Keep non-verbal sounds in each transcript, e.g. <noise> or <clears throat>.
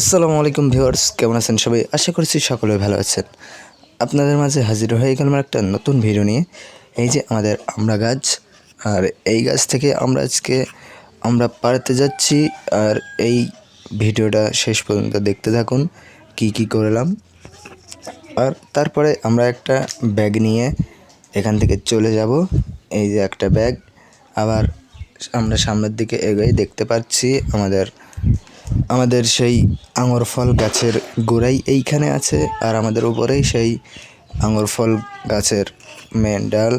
আসসালামু আলাইকুম ভিউয়ার্স, কেমন আছেন সবাই? আশা করছি সকলে ভালো আছেন। আপনাদের মাঝে হাজির হয়ে গেলাম একটা নতুন ভিডিও নিয়ে। এই যে আমাদের আমরা গাছ, আর এই গাছ থেকে আমরা আজকে আমরা পাড়াতে যাচ্ছি, আর এই ভিডিওটা শেষ পর্যন্ত দেখতে থাকুন, কি কি করলাম। আর তারপরে আমরা একটা ব্যাগ নিয়ে এখান থেকে চলে যাব। এই যে একটা ব্যাগ, আবার আমরা সামনের দিকে এগোই দেখতে পাচ্ছি আমাদের আমাদের সেই আঙুর ফল গাছের গোড়াই এইখানে আছে, আর আমাদের উপরেই সেই আঙুর ফল গাছের মেন ডাল।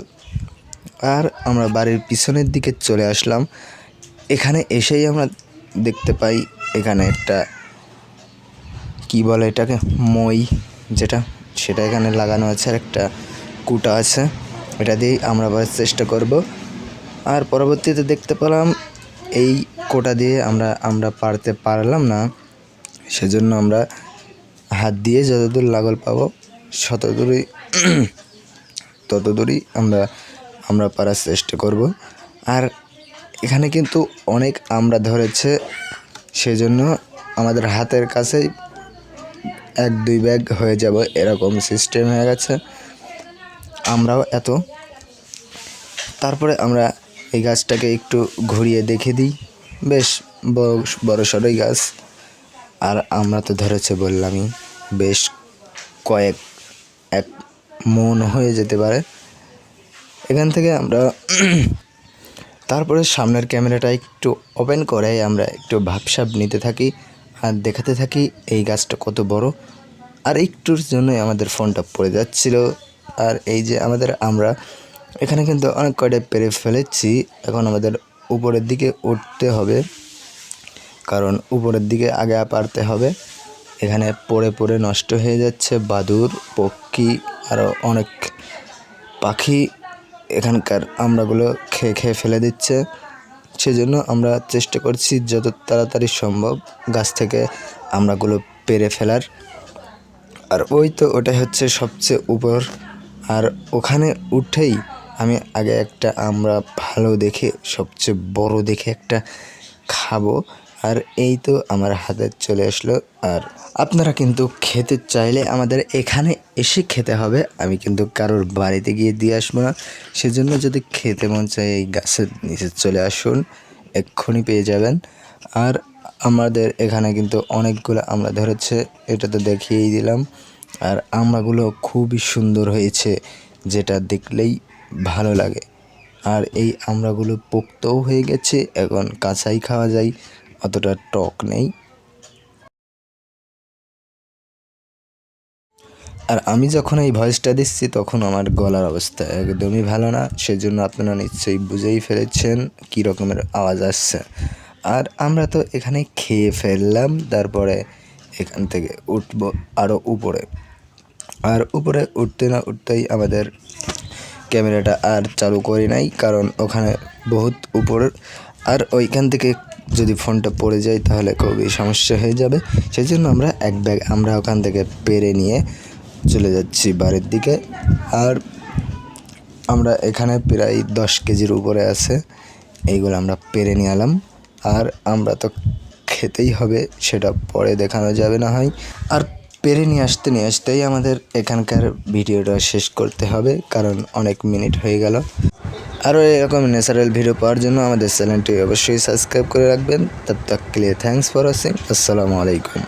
আর আমরা বাড়ির পিছনের দিকে চলে আসলাম। এখানে এসেই আমরা দেখতে পাই এখানে একটা, কি বলে এটাকে, মই যেটা, সেটা এখানে লাগানো আছে আর একটা কুটা আছে। এটা দিয়েই আমরা চেষ্টা করব। আর পরবর্তীতে দেখতে পেলাম এই কোটা দিয়ে আমরা আমরা পারতে পারলাম না, সেজন্য আমরা হাত দিয়ে যতদূর লাগল পাবো ততদূরই ততদূরই আমরা আমরা পারার চেষ্টা করব। আর এখানে কিন্তু অনেক আমরা ধরেছে, সেজন্য আমাদের হাতের কাছেই এক, দুই ব্যাগ হয়ে যাব, এরকম সিস্টেম হয়ে গেছে। আমরাও এত। তারপরে আমরা এই গাছটাকে একটু ঘুরিয়ে দেখে দিই। বেশ বড় সড়োই গাছ। আর আমরা তো ধরেছে বললামই, বেশ কয়েক, এক মন হয়ে যেতে পারে। এখান থেকে আমরা <clears throat> তারপরে সামনের ক্যামেরাটা একটু ওপেন করে আমরা একটু ভাবসাব নিতে থাকি আর দেখাতে থাকি এই গাছটা কত বড়। আর একটুর জন্যই আমাদের ফোনটা পড়ে যাচ্ছিল। আর এই যে আমাদের আমরা, এখানে কিন্তু অনেক কয়টা পেরে ফেলেছি। এখন আমাদের উপরের দিকে উঠতে হবে, কারণ উপরের দিকে আগে পারতে হবে। এখানে পড়ে পড়ে নষ্ট হয়ে যাচ্ছে বাদুর, পক্ষী আরও অনেক পাখি এখানকার আমরাগুলো খেয়ে খেয়ে ফেলে দিচ্ছে। সেজন্য আমরা চেষ্টা করছি যত তাড়াতাড়ি সম্ভব গাছ থেকে আমরাগুলো পেরে ফেলার। আর ওই তো ওটাই হচ্ছে সবচেয়ে উপর। আর ওখানে উঠেই আমি আগে একটা আমরা ভালো দেখে, সবচেয়ে বড় দেখে একটা খাব। আর এই তো আমার হাতে চলে আসলো। আর আপনারা কিন্তু খেতে চাইলে আমাদের এখানে এসে খেতে হবে। আমি কিন্তু কারোর বাড়িতে গিয়ে দিয়ে আসব না। সেজন্য যদি খেতে মন চায় এই গাছের নিচে চলে আসুন। এক্ষুনি পেয়ে যাবেন। আর আমাদের এখানে কিন্তু অনেকগুলো আমরা ধরেছে। এটা তো দেখিয়েই দিলাম। আর আমরাগুলো খুবই সুন্দর হয়েছে। যেটা দেখলেই ভালো লাগে। আর এই আমড়াগুলো পোক্তও হয়ে গেছে, এখন কাঁচাই খাওয়া যায়, অতটা টক নেই। আর আমি যখন এই ভয়েসটা দিচ্ছি, তখন আমার গলার অবস্থা একদমই ভালো না, সেজন্য আপনারা নিশ্চয়ই বুঝেই ফেলেছেন কী রকমের আওয়াজ আসছে। আর আমরা তো এখানে খেয়ে ফেললাম, তারপরে এখান থেকে উঠব আরও উপরে। আর উপরে উঠতে না উঠতেই আমাদের ক্যামেরাটা আর চালু করি নাই, কারণ ওখানে বহুত উপর। আর ওইখান থেকে যদি ফোনটা পড়ে যায়, তাহলে খুবই সমস্যা হয়ে যাবে। সেই জন্য আমরা এক ব্যাগ, আমরা ওখান থেকে পেরে নিয়ে চলে যাচ্ছি বাড়ির দিকে। আর আমরা এখানে প্রায় দশ কেজির উপরে আছে, এইগুলো আমরা পেরে নিয়ে এলাম। আর আমরা তো খেতেই হবে, সেটা পরে দেখানো যাবে না হয়। আর পেরে নিয়ে আসতে, নিয়ে আসতেই আমাদের এখানকার ভিডিওটা শেষ করতে হবে, কারণ অনেক মিনিট হয়ে গেল। আরও এরকম ন্যাচারাল ভিডিও পাওয়ার জন্য আমাদের চ্যানেলটি অবশ্যই সাবস্ক্রাইব করে রাখবেন। তার তক থ্যাংকস ফর ওয়াচিং আসসালামু আলাইকুম।